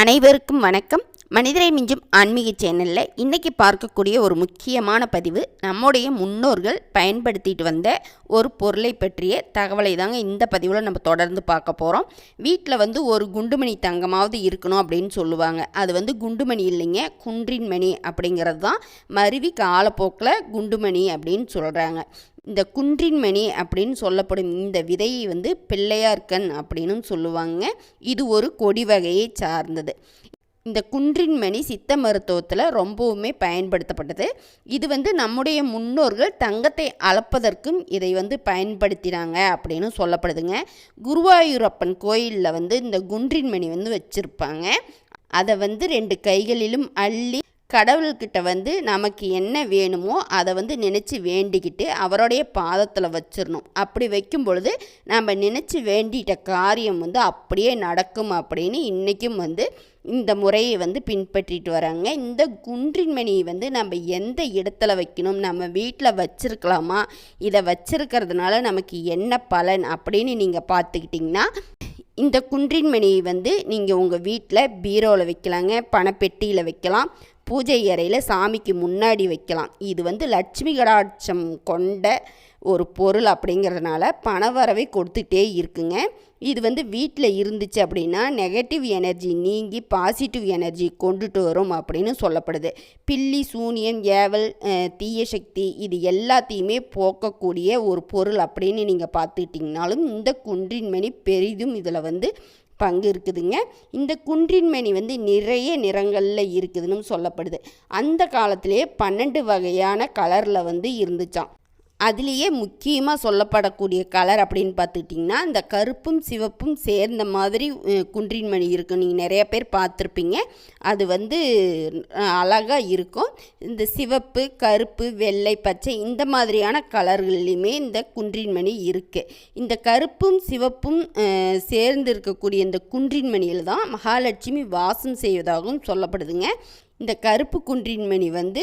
அனைவருக்கும் வணக்கம். மனிதரை மிஞ்சும் ஆன்மீக சேனலில் இன்றைக்கி பார்க்கக்கூடிய ஒரு முக்கியமான பதிவு நம்முடைய முன்னோர்கள் பயன்படுத்திட்டு வந்த ஒரு பொருளை பற்றிய தகவலை தாங்க இந்த பதிவில் நம்ம தொடர்ந்து பார்க்க போகிறோம் வீட்டில் வந்து ஒரு குண்டுமணி தங்கமாவது இருக்கணும் அப்படின்னு சொல்லுவாங்க. அது வந்து குண்டுமணி இல்லைங்க குன்றின் மணி அப்படிங்கிறது தான் மருவி காலப்போக்கில் குண்டுமணி அப்படின்னு சொல்கிறாங்க இந்த குன்றின்மணி அப்படின்னு சொல்லப்படும் இந்த விதையை வந்து பிள்ளையார்கண் அப்படின்னு சொல்லுவாங்க. இது ஒரு கொடி வகையை சார்ந்தது. இந்த குன்றின்மணி சித்த மருத்துவத்தில் ரொம்பவுமே பயன்படுத்தப்பட்டது. இது வந்து நம்முடைய முன்னோர்கள் தங்கத்தை அளப்பதற்கும் இதை வந்து பயன்படுத்தினாங்க அப்படின்னு சொல்லப்படுதுங்க. குருவாயூரப்பன் கோயிலில் வந்து இந்த குன்றின்மணி வந்து வச்சுருப்பாங்க. அதை வந்து ரெண்டு கைகளிலும் அள்ளி கடவுள்கிட்ட வந்து நமக்கு என்ன வேணுமோ அதை வந்து நினச்சி வேண்டிக்கிட்டு அவருடைய பாதத்தில் வச்சிடணும் அப்படி வைக்கும் பொழுது நம்ம நினச்சி வேண்டிட்ட காரியம் வந்து அப்படியே நடக்கும் அப்படின்னு இன்றைக்கும் வந்து இந்த முறையை வந்து பின்பற்றிட்டு வராங்க. இந்த குன்றின்மணியை வந்து நம்ம எந்த இடத்துல வைக்கணும் நம்ம வீட்டில் வச்சிருக்கலாமா? இதை வச்சிருக்கிறதுனால நமக்கு என்ன பலன் அப்படின்னு நீங்கள் பார்த்துக்கிட்டிங்கன்னா இந்த குன்றின்மணியை வந்து நீங்கள் உங்கள் வீட்டில் பீரோவில் வைக்கலாங்க பணப்பெட்டியில் வைக்கலாம் பூஜை அறையில் சாமிக்கு முன்னாடி வைக்கலாம். இது வந்து லட்சுமி கடாட்சம் கொண்ட ஒரு பொருள் அப்படிங்கிறதுனால பணவரவை கொடுத்துட்டே இருக்குங்க. இது வந்து வீட்டில் இருந்துச்சு அப்படின்னா நெகட்டிவ் எனர்ஜி நீங்கி பாசிட்டிவ் எனர்ஜி கொண்டுட்டு வரும் அப்படின்னு சொல்லப்படுது. பில்லி சூனியம் ஏவல் தீய சக்தி இது எல்லாத்தையுமே போக்கக்கூடிய ஒரு பொருள் அப்படின்னு நீங்கள் பார்த்துக்கிட்டிங்கனாலும் இந்த குன்றின்மணி பெரிதும் இதில் வந்து பங்கு இருக்குதுங்க. இந்த குன்றின்மணி வந்து நிறைய நிறங்களில் இருக்குதுன்னு சொல்லப்படுது. அந்த காலத்திலே பன்னெண்டு வகையான கலரில் வந்து இருந்துச்சான் அதுலேயே முக்கியமாக சொல்லப்படக்கூடிய கலர் அப்படின்னு பார்த்துக்கிட்டிங்கன்னா இந்த கருப்பும் சிவப்பும் சேர்ந்த மாதிரி குன்றின்மணி இருக்கும் நீங்கள் நிறைய பேர் பார்த்துருப்பீங்க. அது வந்து அழகாக இருக்கும். இந்த சிவப்பு கருப்பு வெள்ளை பச்சை இந்த மாதிரியான கலர்கள்லையுமே இந்த குன்றின்மணி இருக்குது இந்த கருப்பும் சிவப்பும் சேர்ந்து இருக்கக்கூடிய இந்த குன்றின்மணியில் தான் மகாலட்சுமி வாசம் செய்வதாகவும் சொல்லப்படுதுங்க. இந்த கருப்பு குன்றின்மணி வந்து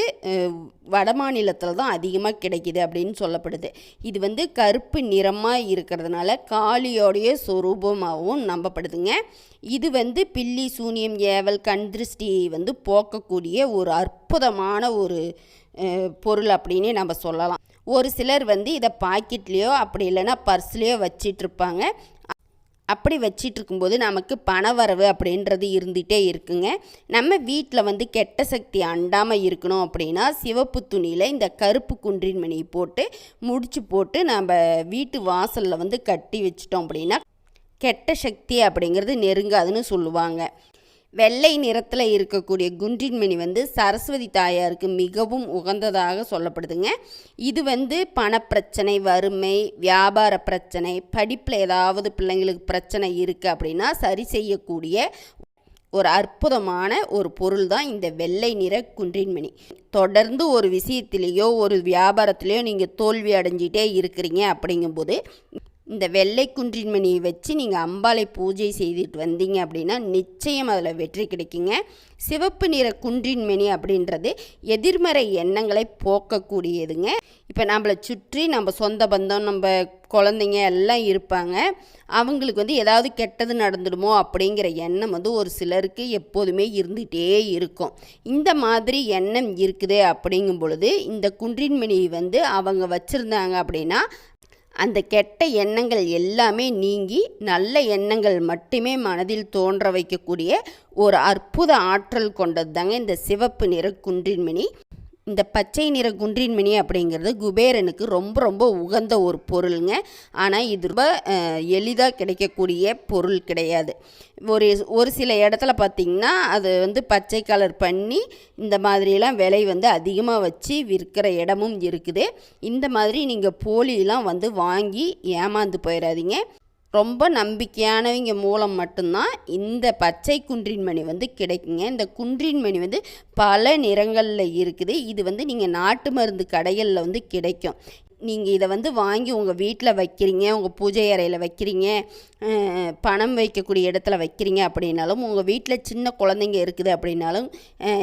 வட மாநிலத்தில் தான் அதிகமாக கிடைக்கிது அப்படின்னு சொல்லப்படுது. இது வந்து கருப்பு நிறமாக இருக்கிறதுனால காளியோடைய சொரூபமாகவும் நம்பப்படுதுங்க. இது வந்து பில்லி சூனியம் ஏவல் கண் திருஷ்டியை வந்து போக்கக்கூடிய ஒரு அற்புதமான ஒரு பொருள் அப்படின்னே நம்ம சொல்லலாம். ஒரு சிலர் வந்து இதை பாக்கெட்லேயோ அப்படி இல்லைன்னா பர்ஸ்லேயோ வச்சிட்ருப்பாங்க. அப்படி வச்சிட்டு இருக்கும்போது நமக்கு பணவரவு அப்படின்றது இருந்துகிட்டே இருக்குங்க. நம்ம வீட்டில் வந்து கெட்ட சக்தி அண்டாமல் இருக்கணும் அப்படின்னா சிவப்பு துணியில் இந்த கருப்பு குன்றின் மணி போட்டு முடிச்சு போட்டு நம்ம வீட்டு வாசலில் வந்து கட்டி வச்சிட்டோம் அப்படின்னா கெட்ட சக்தி அப்படிங்கிறது நெருங்காதுன்னு சொல்லுவாங்க. வெள்ளை நிறத்தில் இருக்கக்கூடிய குன்றின்மணி வந்து சரஸ்வதி தாயாருக்கு மிகவும் உகந்ததாக சொல்லப்படுதுங்க. இது வந்து பணப்பிரச்சனை வறுமை வியாபார பிரச்சனை படிப்பில் ஏதாவது பிள்ளைங்களுக்கு பிரச்சனை இருக்குது அப்படின்னா சரி செய்யக்கூடிய ஒரு அற்புதமான ஒரு பொருள் தான் இந்த வெள்ளை நிற குன்றின்மணி தொடர்ந்து ஒரு விஷயத்திலேயோ ஒரு வியாபாரத்திலேயோ நீங்கள் தோல்வி அடைஞ்சிட்டே இருக்கிறீங்க அப்படிங்கும்போது இந்த வெள்ளை குன்றின்மணியை வச்சு நீங்கள் அம்பாலை பூஜை செய்துட்டு வந்தீங்க அப்படின்னா நிச்சயம் அதில் வெற்றி கிடைக்குங்க. சிவப்பு நிற குன்றின்மணி அப்படின்றது எதிர்மறை எண்ணங்களை போக்கக்கூடியதுங்க. இப்போ நம்மளை சுற்றி நம்ம சொந்த பந்தம் நம்ம குழந்தைங்க எல்லாம் இருப்பாங்க. அவங்களுக்கு வந்து ஏதாவது கெட்டது நடந்துடுமோ அப்படிங்கிற எண்ணம் வந்து ஒரு சிலருக்கு எப்போதுமே இருந்துகிட்டே இருக்கும். இந்த மாதிரி எண்ணம் இருக்குது அப்படிங்கும் பொழுது இந்த குன்றின்மணி வந்து அவங்க வச்சுருந்தாங்க அப்படின்னா அந்த கெட்ட எண்ணங்கள் எல்லாமே நீங்கி நல்ல எண்ணங்கள் மட்டுமே மனதில் தோன்ற வைக்கக்கூடிய ஒரு அற்புத ஆற்றல் கொண்டது தாங்க இந்த சிவப்பு நிற குன்றின்மணி இந்த பச்சை நிற குன்றின்மணி அப்படிங்கிறது குபேரனுக்கு ரொம்ப ரொம்ப உகந்த ஒரு பொருளுங்க. ஆனால் இது ரொம்ப எளிதாக கிடைக்கக்கூடிய பொருள் கிடையாது. ஒரு ஒரு சில இடத்துல பார்த்திங்கன்னா அது வந்து பச்சை கலர் பண்ணி இந்த மாதிரியெல்லாம் விலை வந்து அதிகமாக வச்சு விற்கிற இடமும் இருக்குது. இந்த மாதிரி நீங்கள் போலியெலாம் வந்து வாங்கி ஏமாந்து போயிடாதீங்க ரொம்ப நம்பிக்கையானவங்க மூலம் மட்டும்தான் இந்த பச்சை குன்றின்மணி வந்து கிடைக்குங்க. இந்த குன்றின்மணி வந்து பல நிறங்களில் இருக்குது. இது வந்து நீங்கள் நாட்டு மருந்து கடைகளில் வந்து கிடைக்கும். நீங்கள் இதை வந்து வாங்கி உங்கள் வீட்டில் வைக்கிறீங்க உங்கள் பூஜை அறையில் வைக்கிறீங்க பணம் வைக்கக்கூடிய இடத்துல வைக்கிறீங்க அப்படின்னாலும் உங்கள் வீட்டில் சின்ன குழந்தைங்க இருக்குது அப்படின்னாலும்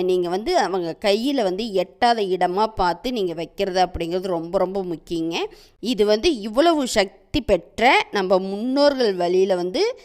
நீங்கள் வந்து அவங்க கையில் வந்து எட்டாத இடமாக பார்த்து நீங்கள் வைக்கிறது அப்படிங்கிறது ரொம்ப ரொம்ப முக்கியங்க. இது வந்து இவ்வளவு சக்தி பெற்ற நம்ம முன்னோர்கள் வழியில் வந்து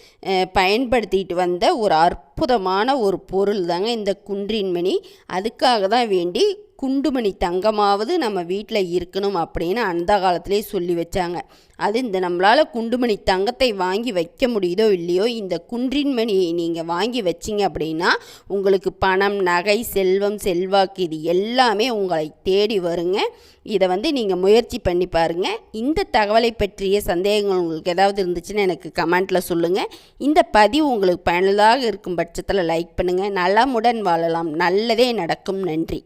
பயன்படுத்திட்டு வந்த ஒரு அற்புதமான ஒரு பொருள் தாங்க இந்த குன்றின்மணி அதுக்காக தான் வேண்டி குண்டுமணி தங்கமாவது நம்ம வீட்டில் இருக்கணும் அப்படின்னு அந்த காலத்திலே சொல்லி வச்சாங்க. அது இந்த நம்மளால் குண்டுமணி தங்கத்தை வாங்கி வைக்க முடியுதோ இல்லையோ இந்த குன்றின் மணியை நீங்கள் வாங்கி வச்சிங்க அப்படின்னா உங்களுக்கு பணம் நகை செல்வம் செல்வாக்கு இது எல்லாமே உங்களை தேடி வருங்க. இதை வந்து நீங்கள் முயற்சி பண்ணி பாருங்கள் இந்த தகவலை பற்றிய சந்தேகங்கள் உங்களுக்கு ஏதாவது இருந்துச்சுன்னா எனக்கு கமெண்ட்டில் சொல்லுங்கள் இந்த பதிவு உங்களுக்கு பயனுள்ளதாக இருக்கும் பட்சத்தில் லைக் பண்ணுங்கள் நலமுடன் வாழலாம். நல்லதே நடக்கும். நன்றி.